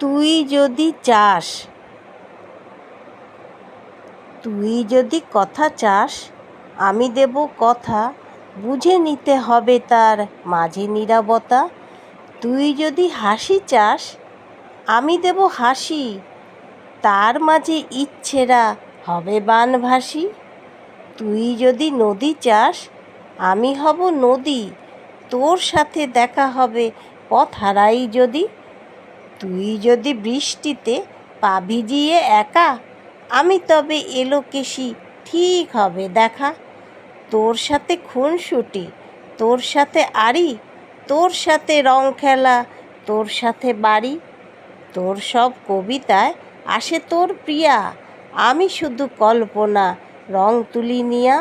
তুই যদি চাস, তুই যদি কথা চাস, আমি দেব কথা। বুঝে নিতে হবে তার মাঝে নিরাবতা। তুই যদি হাসি চাস, আমি দেব হাসি। তার মাঝে ইচ্ছেরা হবে বানভাসি। তুই যদি নদী চাস, আমি হব নদী। তোর সাথে দেখা হবে পথ হারাই যদি। তুই যদি বৃষ্টিতে পা ভিজিয়ে একা, আমি তবে এলো কেশি ঠিক হবে, দেখা। তোর সাথে খুনসুটি, তোর সাথে আড়ি, তোর সাথে রং খেলা, তোর সাথে বাড়ি। তোর সব কবিতায় আসে তোর প্রিয়া, আমি শুধু কল্পনা, রং তুলি নিয়া।